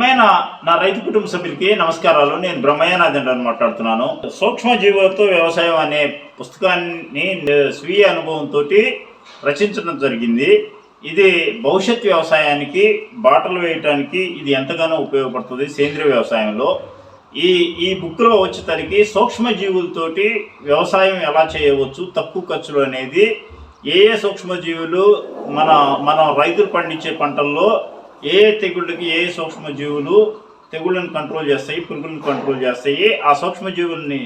ప్రియమైన నా రైతు కుటుంబ సభ్యులకి నమస్కారాలు. నేను బ్రహ్మయ్యనాథన్ అని మాట్లాడుతున్నాను. సూక్ష్మ జీవులతో వ్యవసాయం అనే పుస్తకాన్ని స్వీయ అనుభవంతో రచించడం జరిగింది. ఇది భవిష్యత్ వ్యవసాయానికి బాటలు వేయటానికి ఇది ఎంతగానో ఉపయోగపడుతుంది సేంద్రియ వ్యవసాయంలో. ఈ ఈ బుక్లో వచ్చేసరికి సూక్ష్మ జీవులతోటి వ్యవసాయం ఎలా చేయవచ్చు తక్కువ ఖర్చులు అనేది ఏ ఏ సూక్ష్మజీవులు మన మన రైతులు పండించే పంటల్లో ఏ తెగుళ్ళకి ఏ సూక్ష్మజీవులు తెగుళ్ళను కంట్రోల్ చేస్తాయి పురుగులను కంట్రోల్ చేస్తాయి ఆ సూక్ష్మజీవుల్ని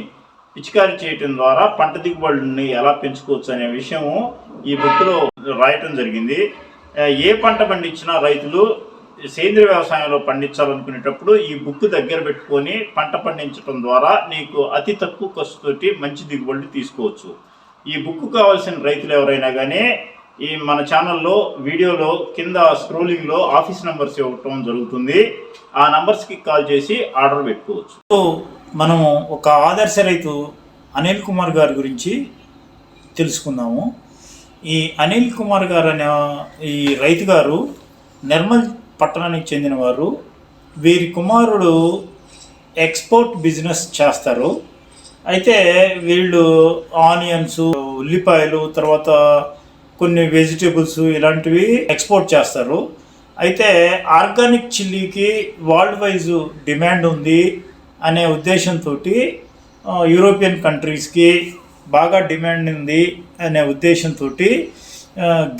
పిచికారీ చేయటం ద్వారా పంట దిగుబడిని ఎలా పెంచుకోవచ్చు అనే విషయము ఈ బుక్లో రాయటం జరిగింది. ఏ పంట పండించినా రైతులు సేంద్రియ వ్యవసాయంలో పండించాలనుకునేటప్పుడు ఈ బుక్ దగ్గర పెట్టుకొని పంట పండించడం ద్వారా నీకు అతి తక్కువ ఖర్చుతోటి మంచి దిగుబడి తీసుకోవచ్చు. ఈ బుక్ కావాల్సిన రైతులు ఎవరైనా కానీ ఈ మన ఛానల్లో వీడియోలో కింద స్క్రోలింగ్లో ఆఫీస్ నెంబర్స్ ఇవ్వటం జరుగుతుంది. ఆ నంబర్స్కి కాల్ చేసి ఆర్డర్ పెట్టుకోవచ్చు. సో మనము ఒక ఆదర్శ రైతు అనిల్ కుమార్ గారి గురించి తెలుసుకుందాము. ఈ అనిల్ కుమార్ గారు అనే ఈ రైతు గారు నిర్మల్ పట్టణానికి చెందినవారు వీరి. కుమారుడు ఎక్స్పోర్ట్ బిజినెస్ చేస్తారు. అయితే వీళ్ళు ఆనియన్స్ ఉల్లిపాయలు తర్వాత కొన్ని వెజిటేబుల్స్ ఇలాంటివి ఎక్స్పోర్ట్ చేస్తారు. అయితే ఆర్గానిక్ చిల్లీకి వరల్డ్ వైజ్ డిమాండ్ ఉంది అనే ఉద్దేశంతో యూరోపియన్ కంట్రీస్కి బాగా డిమాండ్ ఉంది అనే ఉద్దేశంతో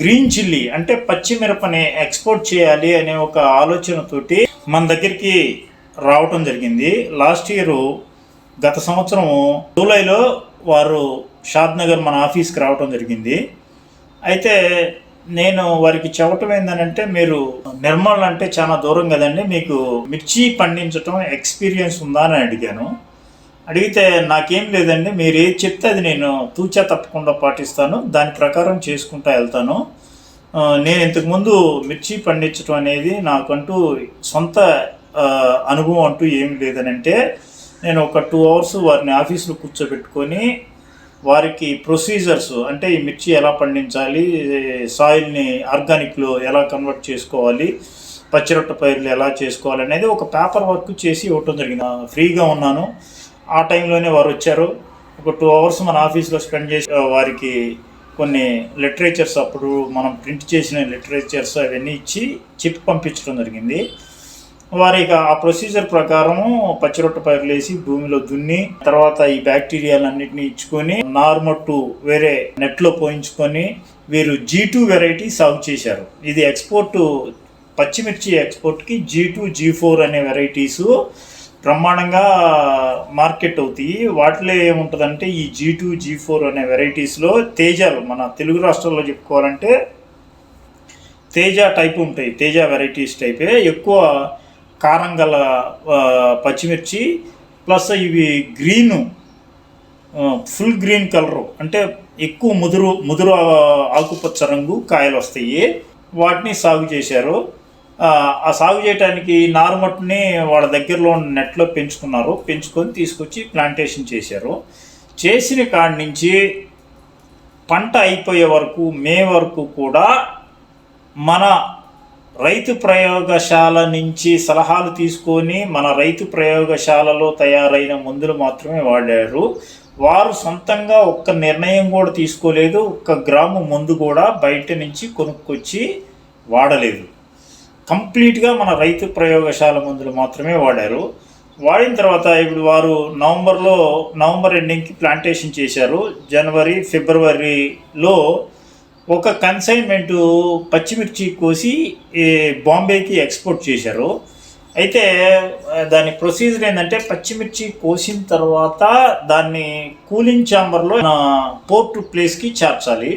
గ్రీన్ చిల్లీ అంటే పచ్చిమిరపని ఎక్స్పోర్ట్ చేయాలి అనే ఒక ఆలోచనతోటి మన దగ్గరికి రావటం జరిగింది. లాస్ట్ ఇయర్ గత సంవత్సరం జూలైలో వారు షాద్ నగర్ మన ఆఫీస్కి రావటం జరిగింది. అయితే నేను వారికి చెప్పటం ఏంటంటే మీరు నిర్మల్ అంటే చాలా దూరం కదండి. మీకు మిర్చి పండించటం ఎక్స్పీరియన్స్ ఉందా అని అడిగాను. అడిగితే నాకేం లేదండి. మీరు ఏది చెప్తే అది నేను తూచా తప్పకుండా పాటిస్తాను. దాని ప్రకారం చేసుకుంటా వెళ్తాను. నేను ఇంతకుముందు మిర్చి పండించడం అనేది నాకంటూ సొంత అనుభవం అంటూ ఏం లేదనంటే నేను ఒక టూ అవర్స్ వారిని ఆఫీస్లో కూర్చోబెట్టుకొని వారికి ప్రొసీజర్స్ అంటే ఈ మిర్చి ఎలా పండించాలి సాయిల్ని ఆర్గానిక్లో ఎలా కన్వర్ట్ చేసుకోవాలి పచ్చిరొట్ట పైర్లు ఎలా చేసుకోవాలి అనేది ఒక పేపర్ వర్క్ చేసి ఇవ్వటం జరిగింది. ఫ్రీగా ఉన్నాను. ఆ టైంలోనే వారు వచ్చారు. ఒక టూ అవర్స్ మన ఆఫీస్లో స్పెండ్ చేసి వారికి కొన్ని లిటరేచర్స్ అప్పుడు మనం ప్రింట్ చేసిన లిటరేచర్స్ అవన్నీ ఇచ్చి చెప్పి పంపించడం జరిగింది. వారికి ఆ ప్రొసీజర్ ప్రకారము పచ్చిరొట్ట పైరులేసి భూమిలో దున్ని తర్వాత ఈ బ్యాక్టీరియాలన్నింటినీ ఇచ్చుకొని నార్మట్టు వేరే నెట్లో పోయించుకొని వీరు జీ టూ వెరైటీ సాగు చేశారు. ఇది ఎక్స్పోర్ట్ పచ్చిమిర్చి ఎక్స్పోర్ట్కి జీ టూ జీ ఫోర్ అనే వెరైటీస్ బ్రహ్మాండంగా మార్కెట్ అవుతాయి. వాటిలో ఏముంటుందంటే ఈ జీ టూ జీ ఫోర్ అనే వెరైటీస్లో తేజాలు మన తెలుగు రాష్ట్రాల్లో చెప్పుకోవాలంటే తేజ టైప్ ఉంటాయి. తేజ వెరైటీస్ టైపే ఎక్కువ కారం గల పచ్చిమిర్చి ప్లస్ ఇవి గ్రీను ఫుల్ గ్రీన్ కలరు. అంటే ఎక్కువ ముదురు ముదురు ఆకుపచ్చ రంగు కాయలు వస్తాయి. వాటిని సాగు చేశారు. ఆ, ఆ సాగు చేయడానికి నారుమట్టుని వాళ్ళ దగ్గరలో ఉన్న నెట్లో పెంచుకున్నారు. పెంచుకొని తీసుకొచ్చి ప్లాంటేషన్ చేశారు. చేసిన కాడి నుంచి పంట అయిపోయే వరకు మే వరకు కూడా మన రైతు ప్రయోగశాల నుంచి సలహాలు తీసుకొని మన రైతు ప్రయోగశాలలో తయారైన మందులు మాత్రమే వాడారు. వారు సొంతంగా ఒక్క నిర్ణయం కూడా తీసుకోలేదు ఒక్క గ్రాము మందు కూడా బయట నుంచి కొనుక్కొచ్చి వాడలేదు. కంప్లీట్గా మన రైతు ప్రయోగశాల మందులు మాత్రమే వాడారు. వాడిన తర్వాత ఇప్పుడు వారు నవంబర్లో నవంబర్ ఎండింగ్కి ప్లాంటేషన్ చేశారు. జనవరి ఫిబ్రవరిలో ఒక కన్సైన్మెంటు పచ్చిమిర్చి కోసి ఈ బాంబేకి ఎక్స్పోర్ట్ చేశారు. అయితే దాని ప్రొసీజర్ ఏంటంటే పచ్చిమిర్చి కోసిన తర్వాత దాన్ని కూలింగ్ ఛాంబర్లో పోర్ట్ ప్లేస్కి చేర్చాలి.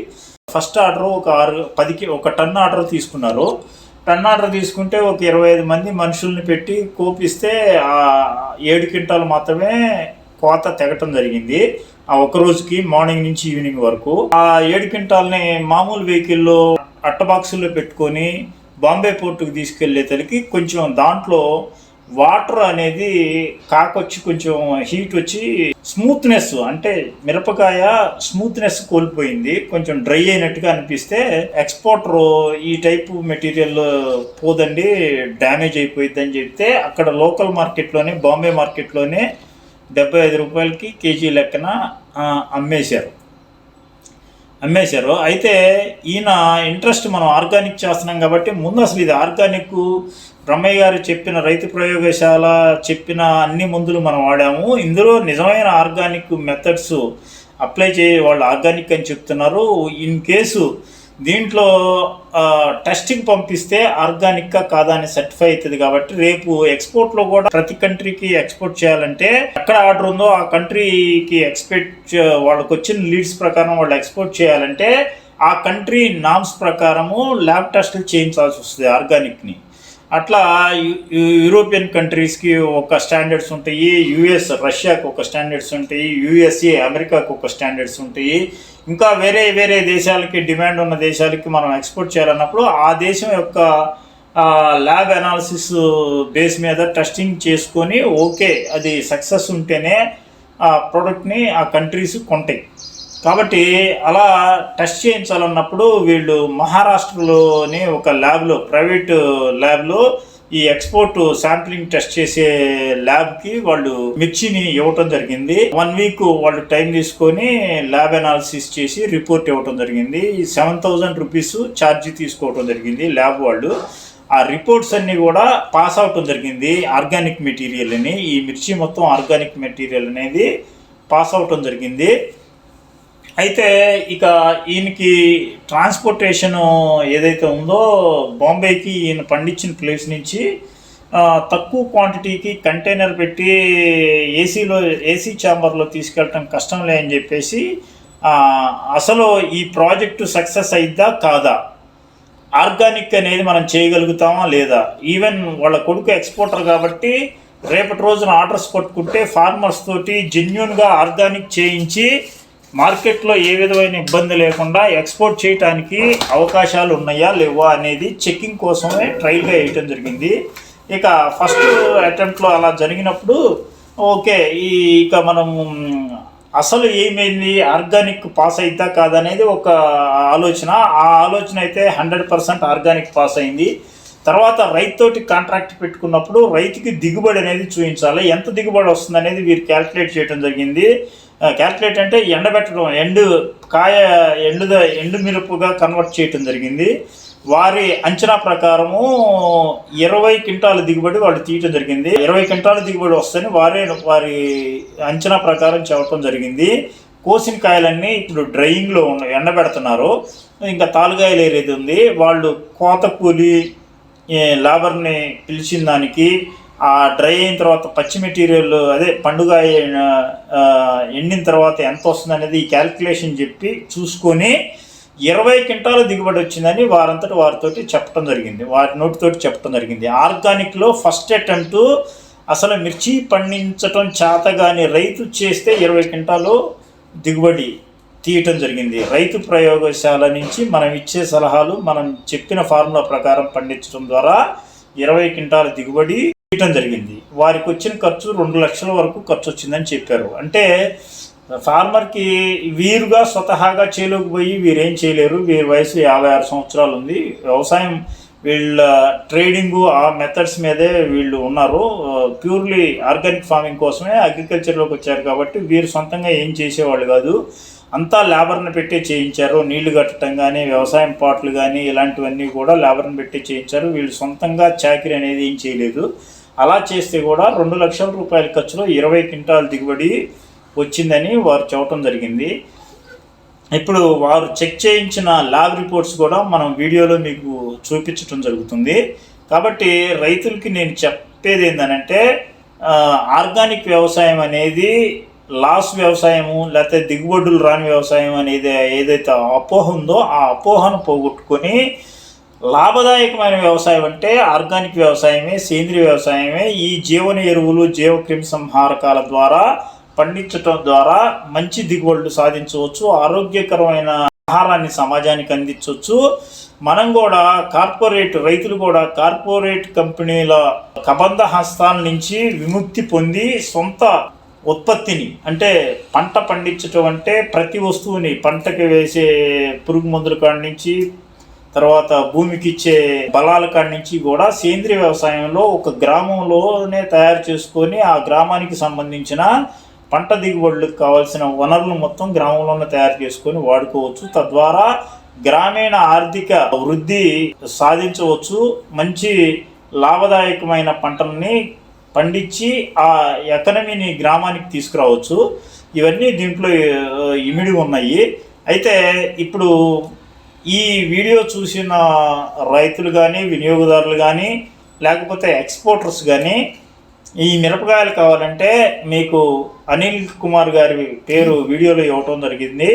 ఫస్ట్ ఆర్డర్ ఒక ఆరు పదికి ఒక టన్ ఆర్డర్ తీసుకున్నారు. టన్ ఆర్డర్ తీసుకుంటే ఒక ఇరవై ఐదు మంది మనుషుల్ని పెట్టి కోపిస్తే ఆ ఏడు క్వింటాలు మాత్రమే కోత తెగటం జరిగింది. ఆ ఒక రోజుకి మార్నింగ్ నుంచి ఈవినింగ్ వరకు ఆ ఏడు క్వింటాల్ని మామూలు వెహికల్లో అట్ట బాక్సుల్లో పెట్టుకొని బాంబే పోర్టుకు తీసుకెళ్ళేసరికి కొంచెం దాంట్లో వాటర్ అనేది కాకొచ్చి కొంచెం హీట్ వచ్చి స్మూత్నెస్ అంటే మిరపకాయ స్మూత్నెస్ కోల్పోయింది. కొంచెం డ్రై అయినట్టుగా అనిపిస్తే ఎక్స్పోర్టర్ ఈ టైపు మెటీరియల్ పోదండి డ్యామేజ్ అయిపోయింది అని చెప్తే అక్కడ లోకల్ మార్కెట్లోనే బాంబే మార్కెట్లోనే డెబ్బై ఐదు రూపాయలకి కేజీ లెక్కన అమ్మేశారు. అమ్మేశారు. అయితే ఈయన ఇంట్రెస్ట్ మనం ఆర్గానిక్ చేస్తున్నాం కాబట్టి ముందు అసలు ఇది ఆర్గానిక్ బ్రహ్మయ్య గారు చెప్పిన రైతు ప్రయోగశాల చెప్పిన అన్ని మందులు మనం వాడాము. ఇందులో నిజమైన ఆర్గానిక్ మెథడ్స్ అప్లై చేయ వాళ్ళు ఆర్గానిక్ అని చెప్తున్నారు. ఇన్ కేసు దీంట్లో టెస్టింగ్ పంపిస్తే ఆర్గానిక్గా కాదా అని సర్టిఫై అవుతుంది కాబట్టి రేపు ఎక్స్పోర్ట్లో కూడా ప్రతి కంట్రీకి ఎక్స్పోర్ట్ చేయాలంటే ఎక్కడ ఆర్డర్ ఉందో ఆ కంట్రీకి ఎక్స్పెక్ట్ వాళ్ళకి వచ్చిన లీడ్స్ ప్రకారం వాళ్ళు ఎక్స్పోర్ట్ చేయాలంటే ఆ కంట్రీ నామ్స్ ప్రకారము ల్యాబ్ టెస్టులు చేయించాల్సి వస్తుంది ఆర్గానిక్ని. అట్లా యూరోపియన్ కంట్రీస్కి ఒక స్టాండర్డ్స్ ఉంటాయి యుఎస్ రష్యాకు ఒక స్టాండర్డ్స్ ఉంటాయి యుఎస్ఏ అమెరికాకు ఒక స్టాండర్డ్స్ ఉంటాయి. ఇంకా వేరే వేరే దేశాలకి డిమాండ్ ఉన్న దేశాలకి మనం ఎక్స్పోర్ట్ చేయాలన్నప్పుడు ఆ దేశం యొక్క ల్యాబ్ అనాలిసిస్ బేస్ మీద టెస్టింగ్ చేసుకొని ఓకే అది సక్సెస్ ఉంటేనే ఆ ప్రోడక్ట్ని ఆ కంట్రీస్ కొంటాయి. కాబట్టి అలా టెస్ట్ చేయించాలన్నప్పుడు వీళ్ళు మహారాష్ట్రలోని ఒక ల్యాబ్లో ప్రైవేట్ ల్యాబ్లో ఈ ఎక్స్పోర్ట్ శాంప్లింగ్ టెస్ట్ చేసే ల్యాబ్కి వాళ్ళు మిర్చిని ఇవ్వటం జరిగింది. వన్ వీక్ వాళ్ళు టైం తీసుకొని ల్యాబ్ అనాలిసిస్ చేసి రిపోర్ట్ ఇవ్వటం జరిగింది. సెవెన్ థౌజండ్ రూపీస్ ఛార్జీ తీసుకోవటం జరిగింది ల్యాబ్ వాళ్ళు. ఆ రిపోర్ట్స్ అన్ని కూడా పాస్ అవటం జరిగింది ఆర్గానిక్ మెటీరియల్ అని ఈ మిర్చి మొత్తం ఆర్గానిక్ మెటీరియల్ అనేది పాస్ అవటం జరిగింది. అయితే ఇక ఈయనకి ట్రాన్స్పోర్టేషన్ ఏదైతే ఉందో బాంబేకి ఈయన పండించిన ప్లేస్ నుంచి తక్కువ క్వాంటిటీకి కంటైనర్ పెట్టి ఏసీలో ఏసీ ఛాంబర్లో తీసుకెళ్ళటం కష్టంలే అని చెప్పేసి అసలు ఈ ప్రాజెక్టు సక్సెస్ అయిద్దా కాదా? ఆర్గానిక్ అనేది మనం చేయగలుగుతామా లేదా? ఈవెన్ వాళ్ళ కొడుకు ఎక్స్పోర్టర్ కాబట్టి రేపటి రోజున ఆర్డర్స్ పట్టుకుంటే ఫార్మర్స్ తోటి జెన్యున్గా ఆర్గానిక్ చేయించి మార్కెట్లో ఏ విధమైన ఇబ్బంది లేకుండా ఎక్స్పోర్ట్ చేయడానికి అవకాశాలు ఉన్నాయా లేవా అనేది చెకింగ్ కోసమే ట్రైల్గా వేయటం జరిగింది. ఇక ఫస్ట్ అటెంప్ట్లో అలా జరిగినప్పుడు ఓకే ఈ ఇక మనం అసలు ఏమైంది ఆర్గానిక్ పాస్ అయిద్దా కాదనేది ఒక ఆలోచన. ఆ ఆలోచన అయితే హండ్రెడ్ పర్సెంట్ ఆర్గానిక్ పాస్ అయింది. తర్వాత రైతుతోటి కాంట్రాక్ట్ పెట్టుకున్నప్పుడు రైతుకి దిగుబడి అనేది చూపించాలి. ఎంత దిగుబడి వస్తుంది అనేది వీరు క్యాల్కులేట్ చేయడం జరిగింది. క్యాల్కులేట్ అంటే ఎండబెట్టడం ఎండు కాయ ఎండు ఎండు మిరపుగా కన్వర్ట్ చేయటం జరిగింది. వారి అంచనా ప్రకారము ఇరవై క్వింటాల దిగుబడి వాళ్ళు తీయటం జరిగింది. ఇరవై క్వింటాల దిగుబడి వస్తుందని వారే వారి అంచనా ప్రకారం చెప్పడం జరిగింది. కోసిన కాయలన్నీ ఇప్పుడు డ్రైయింగ్లో ఉన్న ఎండబెడుతున్నారు. ఇంకా తాలుగాయలు ఏరేది ఉంది వాళ్ళు కోత కూలి లేబర్ని పిలిచిన దానికి ఆ డ్రై అయిన తర్వాత పచ్చి మెటీరియల్ అదే పండుగ ఎండిన తర్వాత ఎంత వస్తుంది అనేది ఈ క్యాల్కులేషన్ చెప్పి చూసుకొని ఇరవై క్వింటాల దిగుబడి వచ్చిందని వారంతటి వారితోటి చెప్పడం జరిగింది. వారి నోటితోటి చెప్పడం జరిగింది. ఆర్గానిక్లో ఫస్ట్ అటెంప్ట్ అసలు మిర్చి పండించటం చేతగాని రైతు చేస్తే ఇరవై క్వింటాలు దిగుబడి తీయటం జరిగింది. రైతు ప్రయోగశాల నుంచి మనం ఇచ్చే సలహాలు మనం చెప్పిన ఫార్ములా ప్రకారం పండించడం ద్వారా ఇరవై క్వింటాల దిగుబడి తీయటం జరిగింది. వారికి వచ్చిన ఖర్చు రెండు లక్షల వరకు ఖర్చు వచ్చిందని చెప్పారు. అంటే ఫార్మర్కి వీరుగా స్వతహాగా చేలోకి పోయి వీరేం చేయలేరు. వీరి వయసు యాభై ఆరు సంవత్సరాలు ఉంది. వ్యవసాయం వీళ్ళ ట్రేడింగ్ ఆ మెథడ్స్ మీదే వీళ్ళు ఉన్నారు. ప్యూర్లీ ఆర్గానిక్ ఫార్మింగ్ కోసమే అగ్రికల్చర్లోకి వచ్చారు కాబట్టి వీరు సొంతంగా ఏం చేసేవాళ్ళు కాదు. అంతా లేబర్ని పెట్టి చేయించారు. నీళ్ళు కట్టడం కానీ వ్యవసాయం పాటలు కానీ ఇలాంటివన్నీ కూడా లేబర్ని పెట్టి చేయించారు. వీళ్ళు సొంతంగా చాకరీ అనేది ఏం చేయలేదు. అలా చేస్తే కూడా రెండు లక్షల రూపాయల ఖర్చులో ఇరవై క్వింటాల దిగుబడి వచ్చిందని వారు చెప్పడం జరిగింది. ఇప్పుడు వారు చెక్ చేయించిన ల్యాబ్ రిపోర్ట్స్ కూడా మనం వీడియోలో మీకు చూపించడం జరుగుతుంది. కాబట్టి రైతులకి నేను చెప్పేది ఏంటంటే ఆర్గానిక్ వ్యవసాయం అనేది లాస్ వ్యవసాయము లేకపోతే దిగుబడులు రాని వ్యవసాయం అనేది ఏదైతే అపోహ ఉందో ఆ అపోహను పోగొట్టుకొని లాభదాయకమైన వ్యవసాయం అంటే ఆర్గానిక్ వ్యవసాయమే సేంద్రియ వ్యవసాయమే. ఈ జీవన ఎరువులు జీవక్రిమి సంహారకాల ద్వారా పండించటం ద్వారా మంచి దిగుబడులు సాధించవచ్చు. ఆరోగ్యకరమైన ఆహారాన్ని సమాజానికి అందించవచ్చు. మనం కూడా కార్పొరేట్ రైతులు కూడా కార్పొరేట్ కంపెనీల కబంధ హస్తాల నుంచి విముక్తి పొంది సొంత ఉత్పత్తిని అంటే పంట పండించటం అంటే ప్రతి వస్తువుని పంటకి వేసే పురుగు మందుల కాడి నుంచి తర్వాత భూమికి ఇచ్చే బలాల కాడి నుంచి కూడా సేంద్రియ వ్యవసాయంలో ఒక గ్రామంలోనే తయారు చేసుకొని ఆ గ్రామానికి సంబంధించిన పంట దిగుబడులకు కావాల్సిన వనరులు మొత్తం గ్రామంలోనే తయారు చేసుకొని వాడుకోవచ్చు. తద్వారా గ్రామీణ ఆర్థిక వృద్ధి సాధించవచ్చు. మంచి లాభదాయకమైన పంటల్ని పండించి ఆ ఎకనమీని గ్రామానికి తీసుకురావచ్చు. ఇవన్నీ దీంట్లో ఇమిడి ఉన్నాయి. అయితే ఇప్పుడు ఈ వీడియో చూసిన రైతులు కానీ వినియోగదారులు కానీ లేకపోతే ఎక్స్పోర్టర్స్ కానీ ఈ మిరపకాయలు కావాలంటే మీకు అనిల్ కుమార్ గారి పేరు వీడియోలో ఇవ్వటం జరిగింది.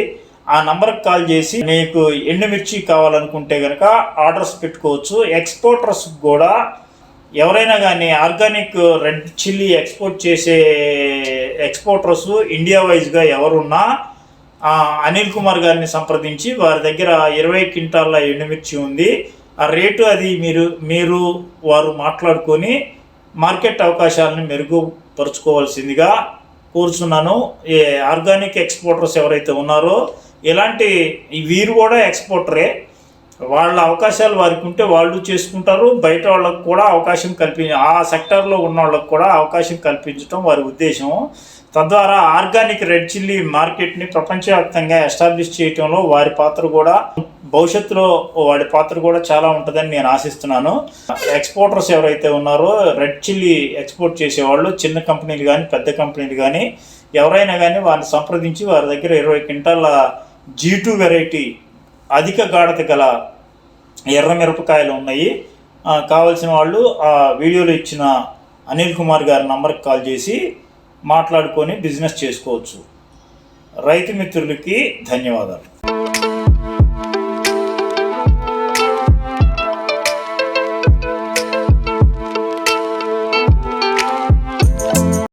ఆ నంబర్కి కాల్ చేసి మీకు ఎండుమిర్చి కావాలనుకుంటే కనుక ఆర్డర్స్ పెట్టుకోవచ్చు. ఎక్స్పోర్టర్స్ కూడా ఎవరైనా కానీ ఆర్గానిక్ రెడ్ చిల్లీ ఎక్స్పోర్ట్ చేసే ఎక్స్పోర్టర్స్ ఇండియా వైజ్గా ఎవరున్నా అనిల్ కుమార్ గారిని సంప్రదించి వారి దగ్గర ఇరవై క్వింటాల ఎండుమిర్చి ఉంది. ఆ రేటు అది మీరు మీరు వారు మాట్లాడుకొని మార్కెట్ అవకాశాలను మెరుగుపరుచుకోవాల్సిందిగా కోరుచున్నాను. ఏ ఆర్గానిక్ ఎక్స్పోర్టర్స్ ఎవరైతే ఉన్నారో ఇలాంటి వీరు కూడా ఎక్స్పోర్టరే. వాళ్ళ అవకాశాలు వారికి ఉంటే వాళ్ళు చేసుకుంటారు. బయట వాళ్ళకు కూడా అవకాశం కల్పి ఆ సెక్టర్లో ఉన్న వాళ్ళకు కూడా అవకాశం కల్పించడం వారి ఉద్దేశం. తద్వారా ఆర్గానిక్ రెడ్ చిల్లీ మార్కెట్ని ప్రపంచవ్యాప్తంగా ఎస్టాబ్లిష్ చేయటంలో వారి పాత్ర కూడా భవిష్యత్తులో వాడి పాత్ర కూడా చాలా ఉంటుందని నేను ఆశిస్తున్నాను. ఎక్స్పోర్టర్స్ ఎవరైతే ఉన్నారో రెడ్ చిల్లీ ఎక్స్పోర్ట్ చేసేవాళ్ళు చిన్న కంపెనీలు కానీ పెద్ద కంపెనీలు కానీ ఎవరైనా కానీ వారిని సంప్రదించి వారి దగ్గర ఇరవై క్వింటాల జీ టూ వెరైటీ అధిక గాఢత గల ఎర్ర మిరపకాయలు ఉన్నాయి. కావలసిన కావాల్సిన వాళ్ళు ఆ వీడియోలో ఇచ్చిన అనిల్ కుమార్ గారి నంబర్కి కాల్ చేసి మాట్లాడుకొని బిజినెస్ చేసుకోవచ్చు. రైతు మిత్రులకి ధన్యవాదాలు.